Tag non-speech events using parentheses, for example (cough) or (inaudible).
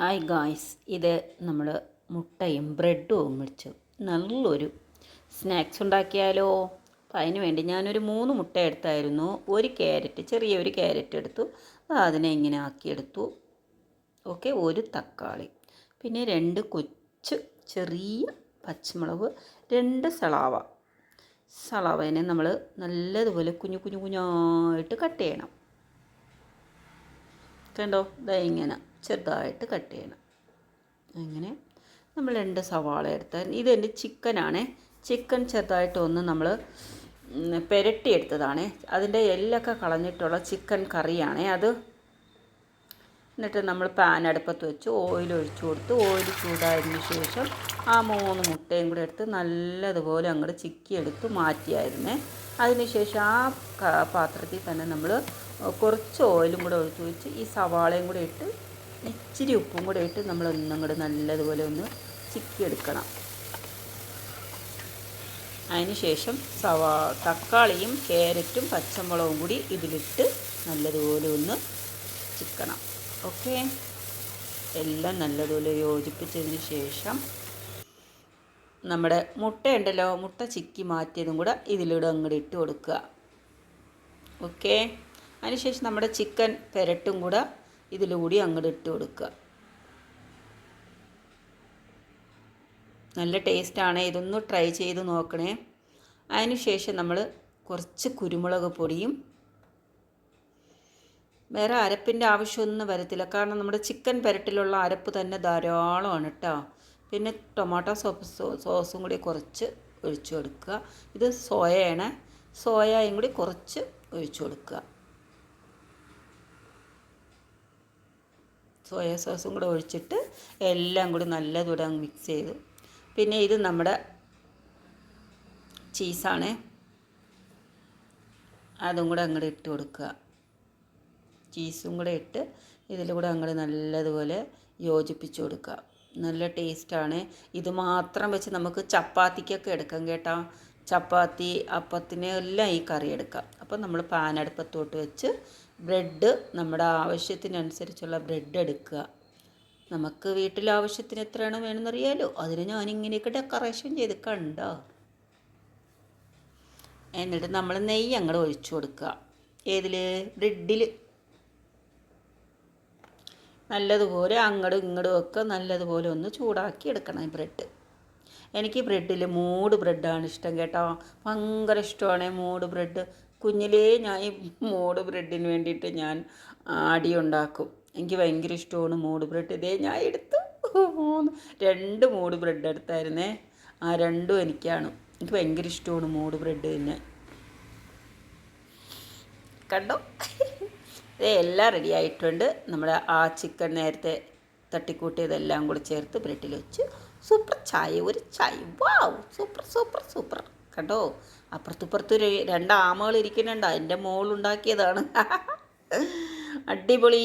Hi guys ഇത് നമ്മൾ മുട്ടയും ബ്രെഡും മേടിച്ചു. നല്ലൊരു സ്നാക്സ് ഉണ്ടാക്കിയാലോ? അപ്പം അതിന് വേണ്ടി ഞാനൊരു മൂന്ന് മുട്ട എടുത്തായിരുന്നു. ഒരു ക്യാരറ്റ് ചെറിയൊരു ക്യാരറ്റ് എടുത്തു. അതിനെ ഇങ്ങനെ ആക്കിയെടുത്തു. ഓക്കെ ഒരു തക്കാളി. പിന്നെ രണ്ട് കൊച്ചു ചെറിയ പച്ചമുളക് രണ്ട് സളാവ സളാവനെ നമ്മൾ നല്ലതുപോലെ കുഞ്ഞു കുഞ്ഞു കുഞ്ഞായിട്ട് കട്ട് ചെയ്യണം. കണ്ടോ? ഇതാ ഇങ്ങനെ. ചെറുതായിട്ട് കട്ട് ചെയ്യണം. അങ്ങനെ നമ്മൾ രണ്ട് സവാള എടുത്താൽ ഇതെന്റെ ചിക്കനാണേ. ചിക്കൻ ചെറുതായിട്ട് ഒന്ന് നമ്മൾ പുരട്ടിയെടുത്തതാണേ. അതിന്റെ എല്ലൊക്കെ കളഞ്ഞിട്ടുള്ള ചിക്കൻ കറിയാണേ അത്. എന്നിട്ട് നമ്മൾ പാൻ അടുപ്പത്ത് വെച്ച് ഓയിൽ ഒഴിച്ചു കൊടുത്ത് ഓയിൽ ചൂടായതിന് ശേഷം ആ മൂന്ന് മുട്ടയും കൂടെ എടുത്ത് നല്ലതുപോലെ അങ്ങോട്ട് ചിക്കിയെടുത്ത് മാറ്റിയായിരുന്നേ. അതിനുശേഷം ആ പാത്രത്തിൽ തന്നെ നമ്മൾ കുറച്ച് ഓയിലും കൂടെ ഒഴിച്ച് വെച്ച് ഈ സവാളയും കൂടെ ഇട്ട് ഇച്ചിരി ഉപ്പും കൂടെ ഇട്ട് നമ്മൾ ഒന്നും കൂടെ നല്ലതുപോലെ ഒന്ന് ചിക്കിയെടുക്കണം. അതിന് ശേഷം സവാ തക്കാളിയും ക്യാരറ്റും പച്ചമുളകും കൂടി ഇതിലിട്ട് നല്ലതുപോലെ ഒന്ന് ചിക്കണം. ഓക്കെ? എല്ലാം നല്ലതുപോലെ യോജിപ്പിച്ചതിന് ശേഷം നമ്മുടെ മുട്ടയുണ്ടല്ലോ മുട്ട ചിക്കി മാറ്റിയതും കൂടെ ഇതിലൂടെ അങ്ങോട്ട് ഇട്ട് കൊടുക്കുക. ഓക്കെ? അതിനുശേഷം നമ്മുടെ ചിക്കൻ പെരട്ടും കൂടെ ഇതിലൂടി അങ്ങോട്ട് ഇട്ട് കൊടുക്കുക. നല്ല ടേസ്റ്റാണ്. ഇതൊന്ന് ട്രൈ ചെയ്ത് നോക്കണേ. അതിനുശേഷം നമ്മൾ കുറച്ച് കുരുമുളക് പൊടിയും വേറെ അരപ്പിന്റെ ആവശ്യമൊന്നും വരത്തില്ല. കാരണം നമ്മുടെ ചിക്കൻ പെരട്ടിലുള്ള അരപ്പ് തന്നെ ധാരാളമാണ് കേട്ടോ. പിന്നെ ടൊമാറ്റോ സോസ് സോസും കൂടി കുറച്ച് ഒഴിച്ചു കൊടുക്കുക. ഇത് സോയയാണ്. സോയയും കൂടി കുറച്ച് ഒഴിച്ചു കൊടുക്കുക. സോയ സോസും കൂടെ ഒഴിച്ചിട്ട് എല്ലാം കൂടി നല്ലതുകൂടെ അങ്ങ് മിക്സ് ചെയ്തു. പിന്നെ ഇത് നമ്മുടെ ചീസാണ് അതും കൂടെ അങ്ങോട്ട് ഇട്ട് കൊടുക്കുക. ചീസും കൂടെ ഇട്ട് ഇതിൽ കൂടെ അങ്ങോട്ട് നല്ലതുപോലെ യോജിപ്പിച്ച് കൊടുക്കുക. നല്ല ടേസ്റ്റാണ് ഇത് മാത്രം വെച്ച് നമുക്ക് ചപ്പാത്തിക്കൊക്കെ എടുക്കാം കേട്ടോ. ചപ്പാത്തി അപ്പത്തിന് എല്ലാം ഈ കറി എടുക്കാം. അപ്പോൾ നമ്മൾ പാൻ അടുപ്പത്തോട്ട് വെച്ച് ബ്രെഡ് നമ്മുടെ ആവശ്യത്തിനനുസരിച്ചുള്ള ബ്രെഡ് എടുക്കുക. നമുക്ക് വീട്ടിൽ ആവശ്യത്തിന് എത്രയാണ് വേണമെന്നറിയാലോ? അതിന് ഞാനിങ്ങനെയൊക്കെ ഡെക്കറേഷൻ ചെയ്ത് കണ്ടോ? എന്നിട്ട് നമ്മൾ നെയ്യ് അങ്ങോട്ട് ഒഴിച്ചു കൊടുക്കുക. ഏതിൽ ബ്രെഡിൽ നല്ലതുപോലെ അങ്ങോട്ടും ഇങ്ങോട്ടും ഒക്കെ നല്ലതുപോലെ ഒന്ന് ചൂടാക്കി എടുക്കണം ഈ ബ്രെഡ് എനിക്ക് ബ്രെഡിൽ മൂട് ബ്രെഡാണ് ഇഷ്ടം കേട്ടോ. ഭയങ്കര ഇഷ്ടമാണ് മൂട് ബ്രെഡ് കുഞ്ഞിലേ ഞാൻ ഈ മൂട് ബ്രെഡിന് വേണ്ടിയിട്ട് ഞാൻ ആടി ഉണ്ടാക്കും. എനിക്ക് ഭയങ്കര ഇഷ്ടമാണ് മൂട് ബ്രെഡ് ഇതേ ഞാൻ എടുത്തു. മൂന്ന് രണ്ട് മൂട് ബ്രെഡ് എടുത്തായിരുന്നേ. ആ രണ്ടും എനിക്കാണ്. എനിക്ക് ഭയങ്കര ഇഷ്ടമാണ് മൂട് ബ്രെഡ് തന്നെ കണ്ടോ? എല്ലാം റെഡി ആയിട്ടുണ്ട്. നമ്മുടെ ആ ചിക്കൻ നേരത്തെ തട്ടിക്കൂട്ടിയതെല്ലാം കൂടി ചേർത്ത് ബ്രെഡിൽ വെച്ച് സൂപ്പർ ചായ ഒരു ചായ. Wow super super super. കണ്ടോ? അപ്പുറത്തുപ്പുറത്ത് രണ്ട് ആമകൾ ഇരിക്കുന്നുണ്ട്. എന്റെ മോളുണ്ടാക്കിയതാണ്. (laughs) അടിപൊളി.